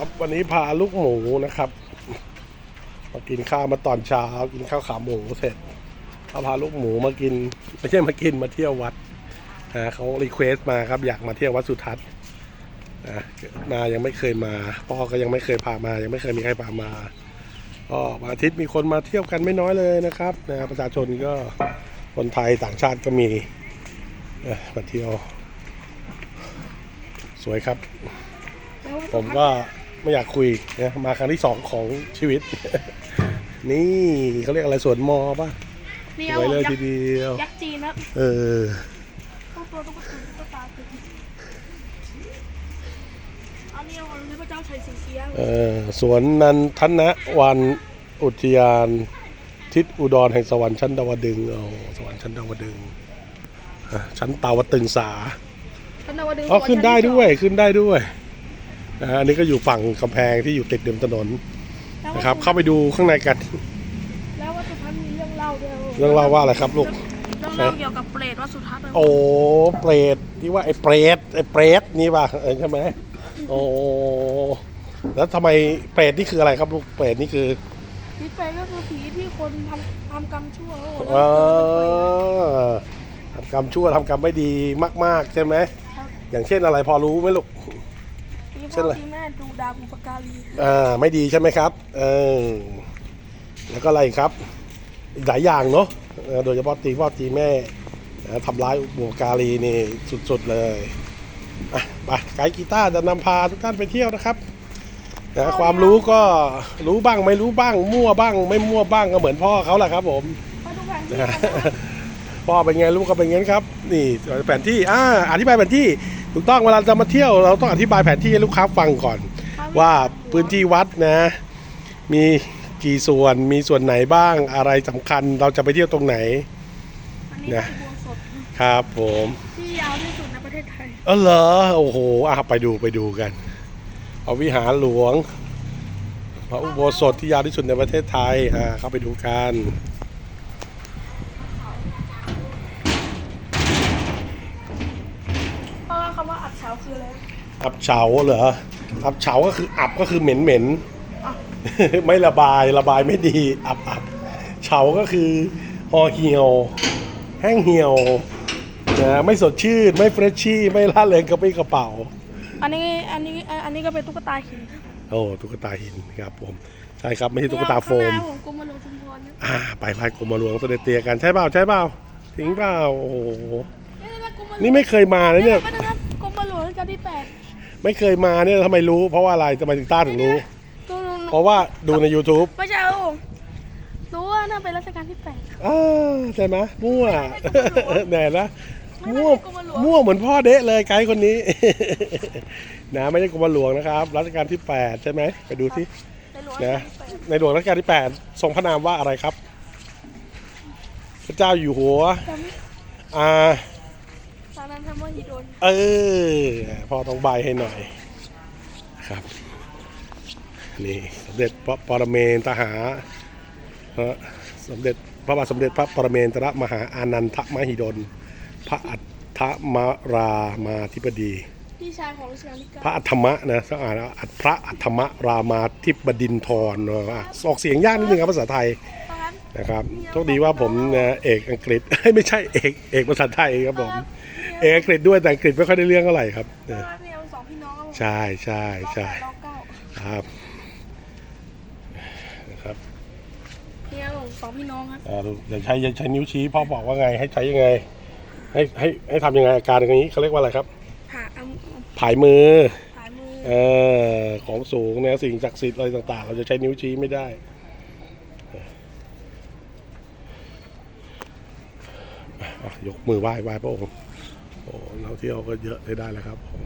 ครับวันนี้พาลูกหมูนะครับมากินข้าวมาตอนเช้า กินข้าวขาหมูเสร็จก็พาลูกหมูมากินไม่ใช่มากินมาเที่ยววัดนะเขารีเควสมาครับอยากมาเที่ยววัดสุทัศน์นะนายังไม่เคยมา พ่อก็ยังไม่เคยพามา ยังไม่เคยมีใครพามาก็วันอาทิตย์มีคนมาเที่ยวกันไม่น้อยเลยนะครับนะประชาชนก็คนไทยต่างชาติก็มีมาเที่ยว สวยครับ ผมก็ ไม่อยากคุยนะมาครั้งที่สองของชีวิต นี่เขาเรียกอะไรสวนมอป่ะนี่สเอาวยเลยยัทีกษ์เดียวยักษ์จีนครับเออตัวตัวตุ๊กตาตุ๊กตาคืออันนี้เอาพระเจ้าชัยสิงเอียะเออสวนนันทนะวันอุทยาน ทิศอุดรแห่งสวรรค์ชั้นดาวดึงเอาสวรรค์ชั้นดาวดึงอะชั้นตาวตึงสาพระนวดึงอ๋อขึ้นได้ด้วยขึ้นได้ด้วย นะฮะอันนี้ก็อยู่ฝั่งกำแพงที่อยู่ติดริมถนนนะครับ เข้าไปดูข้างในกันแล้ววัดสุทัศน์มีเรื่องเล่าด้วยเรื่องเล่าว่าอะไรครับลูก เรื่องเล่าเกี่ยวกับเปรตวัดสุทัศน์นะโอ้เปรตที่ว่าไอ้เปรตไอ้เปรตนี่ป่ะเออใช่ไหมโอ้แล้วทำไมเปรตนี่คืออะไรครับลูกเปรตนี่คือผีเปรตก็คือผีที่คนทำทำกรรมชั่วโอ้โหเออทำกรรมชั่วทำกรรมไม่ดีมาก ๆ ใช่ไหมอย่างเช่นอะไรพอรู้ไหมลูกผี เช่พ่นออะไรผีแม่ดูดาวบุปการีอ่าไม่ดีใช่ไหมครับเออแล้วก็อะไรครับ อีกหลายอย่างเนาะเออโดยเฉพาะตีพ่อตีแม่นะทำร้ายบุพการีนี่สุดๆเลยอะไปไกด์กีตาร์จะนำพาทุกท่านไปเที่ยวนะครับนะความรู้ก็รู้บ้างไม่รู้บ้าง มั่วบ้าง ไม่มั่วบ้างก็เหมือนพ่อเขาแหละครับ ผมมาดูแผนที่นะฮะพ่อเป็นไงลูกก็เป็นงั้นครับ นี่แผนที่อ่าอธิบายแผนที่ ถูกต้องเวลาจะมาเที่ยวเราต้องอธิบายแผนที่ให้ลูกค้าฟังก่อน ว่าพื้นที่วัดนะ มีกี่ส่วนมีส่วนไหนบ้างอะไรสำคัญเราจะไปเที่ยวตรงไหน อันนี้นะคือบัวสดครับผมที่ยาวที่สุดในประเทศไทยเออเหรอโอ้โหอะไปดูไปดูกันเอาวิหารหลวงพระอุโบสถที่ยาวที่สุดในประเทศไทยอ่าเข้าไปดูกัน เพราะว่า คำว่าอัดเฉาคืออะไรอับเฉาเหรอ อับเฉาก็คืออับก็คือเหม็นเหม็นอะๆไม่ระบายระบายไม่ดี อับอับเฉาก็คือห่อเหี่ยว แห้งเหี่ยวนะไม่สดชื่น ไม่เฟรชชี่ ไม่ล่าเริงกระปรี้กระเป๋า อันนี้อันนี้อันนี้ก็เป็นตุ๊กตาหินโอ้ตุ๊กตาหินครับผมใช่ครับไม่ใช่ตุ๊กตาโฟมข้งหน้ผมกรมหลวงชุมพรนะอ่าไปไหว้กรมหลวงเสด็จเตียกันใช่เปล่าใช่เปล่าถึงเปล่าโอ้โหนี่นะกรมหลวงนี่ไม่เคยมาเลยเนี่ย ที่แปดไม่เคยมาเนี่ยทำไมรู้ เพราะว่าอะไรทำไมถึงต้าถึงรู้ตัวเพราะว่าดูใน YouTube ไม่ใช่ครับผมรู้ว่าน่าเป็นรัชกาลที่แปด อ่าใช่ไหมมั่วแน่นะไม่ได้มั่วกรมหลวง มั่วเหมือนพ่อเดะเลยไกด์คนนี้ นะไม่ใช่กรมหลวงนะครับรัชกาลที่ 8 ใช่ไหมไปดูสิในหลวงนะรัชกาลที่แปดในหลวงรัชกาลที่ 8 ทรงพระนามว่าอะไรครับ พระเจ้าอยู่หัวจอ่าำตอน นั้นทำว่าฮีโดนเออพ่อต้องใบให้หน่อยครับ นี่สมเด็จพระปรเมนทหาสมเด็จพระบาทสมเด็จพระปรเมนทรมหาอานันทมหิดล พระอัฏฐมารามาธิบดี พี่ชายของรัชกาลที่พระเก้าอัฏฐมะนะต้องอ่านว่าอัฏพระอัฏฐมรามาธิบดินทรอะอะออกเสียงยากนิดนึงครับภาษาไทยนะครับโชคดีว่าผมเอกอังกฤษไม่ใช่เอกเอกภาษาไทยครับผม เอกอังกฤษด้วยแต่อังกฤษไม่ค่อยได้เรื่องเท่าไหร่ครับตเออนอนั้นเนี่ยสองพี่น้องครับผมใช่ใช่ใช่รอเก้าครับนะครับเนี่ยผมสองพี่น้องครับอ่าอย่าใช้อย่าใช้นิ้วชี้พ่อบอกว่าไงให้ใช้ยังไง ให้ให้ให้ทำยังไงอาการอย่างนี้เขาเรียกว่าอะไรครับผ่าเอาผายมือผ่ายมือเออของสูงเนี่ยสิ่งศักดิ์สิทธิ์อะไรต่าง ๆ เราจะใช้นิ้วชี้ไม่ได้อะยกมือไหว้ไหว้พระองค์ โอ้เราเที่ยวก็เยอะได้ได้แล้วครับผม